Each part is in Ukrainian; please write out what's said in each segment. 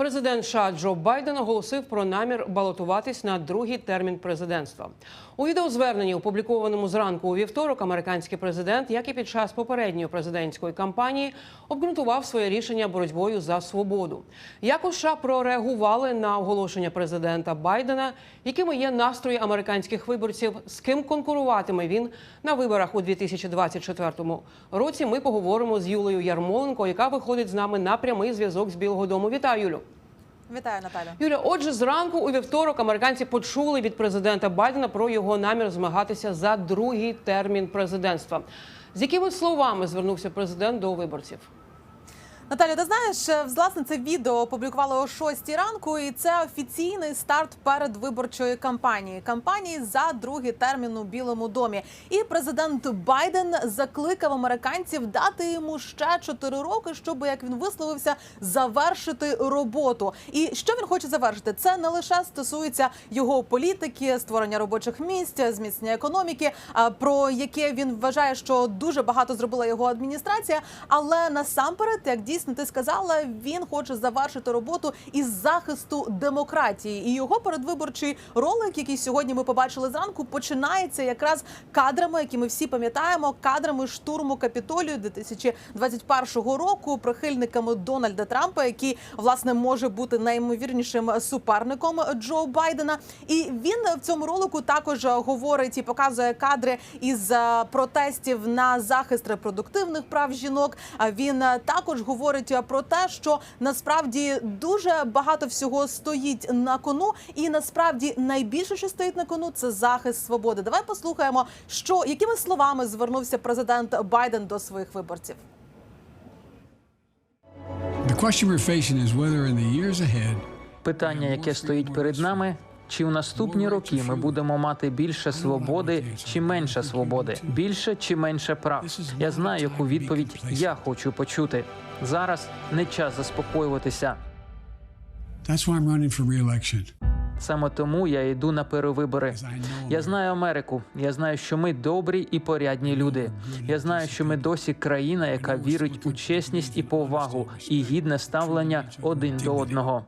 Президент США Джо Байден оголосив про намір балотуватись на другий термін президентства. У відеозверненні, опублікованому зранку у вівторок, американський президент, як і під час попередньої президентської кампанії, обґрунтував своє рішення боротьбою за свободу. Як у США прореагували на оголошення президента Байдена, якими є настрої американських виборців, з ким конкуруватиме він на виборах у 2024 році? Ми поговоримо з Юлею Ярмоленко, яка виходить з нами на прямий зв'язок з Білого Дому. Вітаю, Юлю. Вітаю, Наталю. Юля, отже, зранку у вівторок американці почули від президента Байдена про його намір змагатися за другий термін президентства. З якими словами звернувся президент до виборців? Наталю, ти знаєш, е, власне це відео опублікували о 6 ранку, і це офіційний старт передвиборчої кампанії кампанії за другий термін у Білому домі. І президент Байден закликав американців дати йому ще 4 роки, щоб як він висловився, завершити роботу. І що він хоче завершити? Це не лише стосується його політики, створення робочих місць, зміцнення економіки, про яке він вважає, що дуже багато зробила його адміністрація. Але насамперед, як дійсно ти сказала, він хоче завершити роботу із захисту демократії. І його передвиборчий ролик, який сьогодні ми побачили зранку, починається якраз кадрами, які ми всі пам'ятаємо, кадрами штурму капітолію 2021 року, прихильниками Дональда Трампа, який власне може бути найімовірнішим суперником Джо Байдена. І він в цьому ролику також говорить і показує кадри із е, протестів на захист репродуктивних прав жінок. А він е, також говорить про те, що насправді дуже багато всього стоїть на кону, і насправді найбільше, що стоїть на кону, це захист свободи. Давай послухаємо, що якими словами звернувся президент Байден до своїх виборців. The question we're facing is whether in the years ahead Питання, яке стоїть перед нами, чи в наступні роки ми будемо мати більше свободи чи менше свободи, більше чи менше прав. Я знаю, яку відповідь я хочу почути. Зараз не час заспокоюватися. Саме тому я йду на перевибори. Я знаю Америку. Я знаю, що ми добрі і порядні люди. Я знаю, що ми досі країна, яка вірить у чесність і повагу, і гідне ставлення один до одного.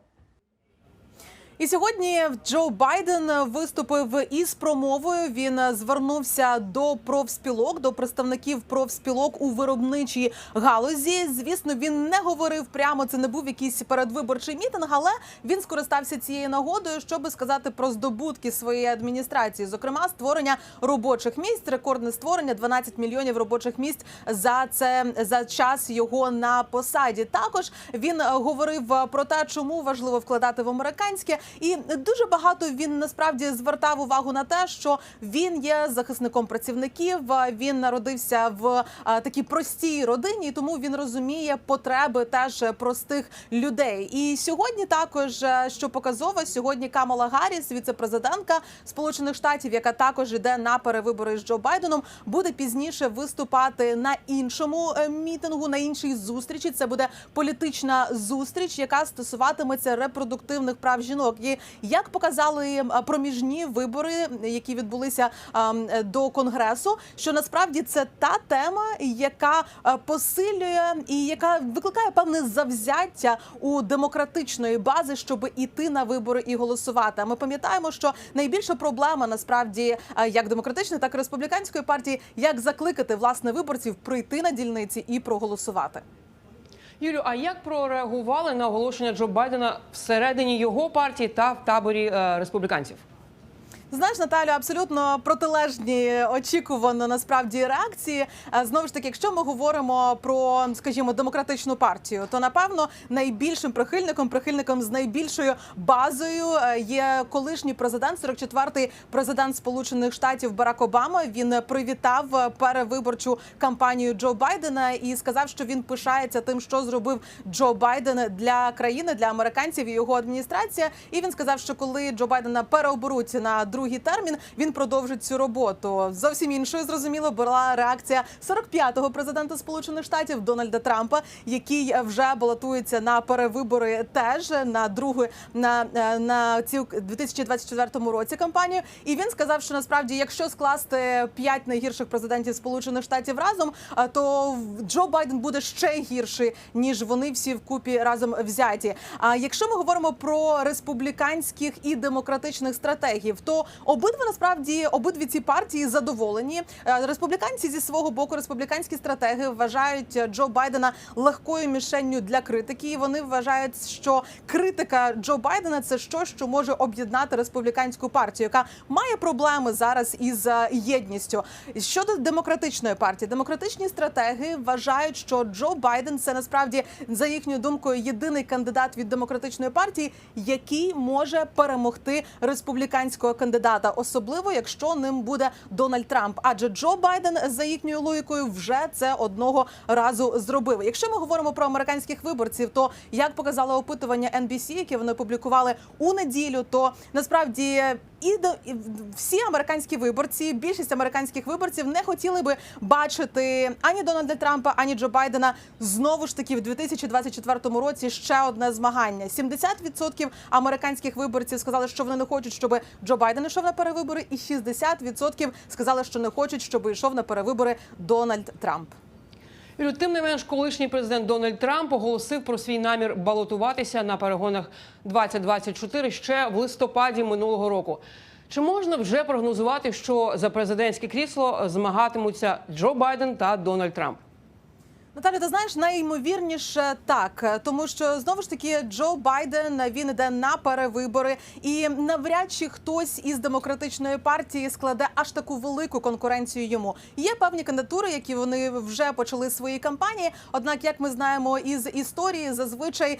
І сьогодні Джо Байден виступив із промовою. Він звернувся до профспілок, до представників профспілок у виробничій галузі. Звісно, він не говорив прямо. Це не був якийсь передвиборчий мітинг, але він скористався цією нагодою, щоб сказати про здобутки своєї адміністрації, зокрема створення робочих місць, рекордне створення 12 мільйонів робочих місць за це за час його на посаді. Також він говорив про те, чому важливо вкладати в американське, і дуже багато він насправді звертав увагу на те, що він є захисником працівників. Він народився в такій простій родині, і тому він розуміє потреби теж простих людей. І сьогодні також е, що показово, сьогодні Камала Гарріс, віце-президентка Сполучених Штатів, яка також йде на перевибори з Джо Байденом, буде пізніше виступати на іншому е, мітингу, на іншій зустрічі. Це буде політична зустріч, яка стосуватиметься репродуктивних прав жінок. І як показали е, проміжні вибори, які відбулися ем, до конгресу, що насправді це та тема, яка е, посилює і яка викликає певне завзяття у демократичної бази, щоб іти на вибори і голосувати. А Ми пам'ятаємо, що найбільша проблема насправді е, як демократичної, так і республіканської партії, як закликати власне виборців прийти на дільниці і проголосувати. Юлю, а як прореагували на оголошення Джо Байдена всередині його партії та в таборі е, республіканців? Знаєш, Наталю, абсолютно протилежні очікувано насправді реакції. Е, Знову ж таки, якщо ми говоримо про, скажімо, демократичну партію, то напевно найбільшим прихильником, прихильником з найбільшою базою е, є колишній президент, 44-й президент Сполучених Штатів Барак Обама. Він привітав перевиборчу кампанію Джо Байдена і сказав, що він пишається тим, що зробив Джо Байден для країни, для американців і його адміністрація. І він сказав, що коли Джо Байдена переоберуть на другий другий термін він продовжить цю роботу. Зовсім іншою зрозуміло була реакція 45-го президента Сполучених Штатів Дональда Трампа, який вже балотується на перевибори теж на другу на, е, на цю 2024 році кампанію. І він сказав, що насправді, якщо скласти п'ять найгірших президентів Сполучених Штатів разом, а, то Джо Байден буде ще гірший ніж вони всі вкупі разом взяті. А якщо ми говоримо про республіканських і демократичних стратегів, то обидва насправді обидві ці партії задоволені. Е, Республіканці зі свого боку, республіканські стратеги вважають Джо Байдена легкою мішенню для критики. І вони вважають, що критика Джо Байдена це щось, що може об'єднати республіканську партію, яка має проблеми зараз із е, єдністю. Щодо демократичної партії, демократичні стратеги вважають, що Джо Байден це насправді за їхньою думкою єдиний кандидат від демократичної партії, який може перемогти республіканського кандидата, особливо якщо ним буде Дональд Трамп. Адже Джо Байден за їхньою логікою вже це одного разу зробив. Якщо ми говоримо про американських виборців, то як показало опитування NBC, яке вони опублікували у неділю, то насправді і до- всі американські виборці, більшість американських виборців не хотіли би бачити ані Дональда Трампа, ані Джо Байдена знову ж таки в 2024 році ще одне змагання. 70% американських виборців сказали, що вони не хочуть, щоб Джо Байден йшов на перевибори, і 60% сказали, що не хочуть, щоб йшов на перевибори Дональд Трамп. Юлю, Тим не менш, колишній президент Дональд Трамп оголосив про свій намір балотуватися на перегонах 2024 ще в листопаді минулого року. Чи можна вже прогнозувати, що за президентське крісло змагатимуться Джо Байден та Дональд Трамп? Наталя, ти знаєш, найімовірніше так, тому що знову ж таки Джо Байден він іде на перевибори, і навряд чи хтось із демократичної партії складе аж таку велику конкуренцію йому. Є певні кандидатури, які вони вже почали свої кампанії. Однак, як ми знаємо із історії, зазвичай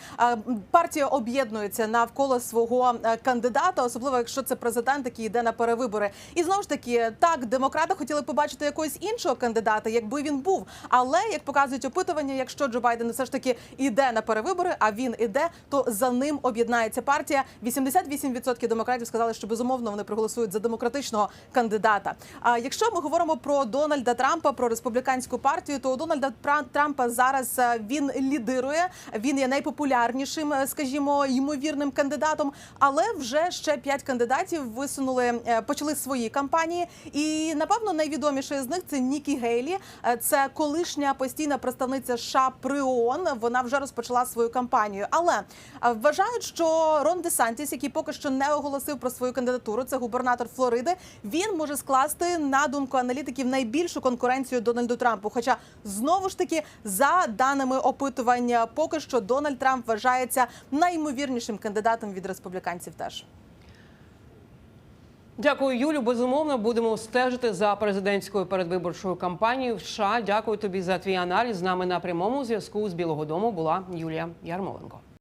партія об'єднується навколо свого кандидата, особливо якщо це президент, який йде на перевибори. І знову ж таки, так демократи хотіли побачити якогось іншого кандидата, якби він був. Але як показують опитування, якщо Джо Байден все ж таки іде на перевибори, а він іде, то за ним об'єднається партія. 88% демократів сказали, що безумовно вони проголосують за демократичного кандидата. А якщо ми говоримо про Дональда Трампа, про республіканську партію, то у Дональда Трампа зараз е, він лідирує. Він є найпопулярнішим, е, скажімо, ймовірним кандидатом. Але вже ще п'ять кандидатів висунули, е, почали свої кампанії. І напевно найвідоміший з них це Нікі Гейлі. Це колишня постійна представниця США при. Вона вже розпочала свою кампанію. Але вважають, що Рон Десантіс, який поки що не оголосив про свою кандидатуру, це губернатор Флориди. Він може скласти на думку аналітиків найбільшу конкуренцію Дональду Трампу. Хоча знову ж таки, за даними опитування, поки що Дональд Трамп вважається найімовірнішим кандидатом від республіканців. Теж. Дякую, Юлю. Безумовно, будемо стежити за президентською передвиборчою кампанією в США. Дякую тобі за твій аналіз. З нами на прямому зв'язку з Білого Дому була Юлія Ярмоленко.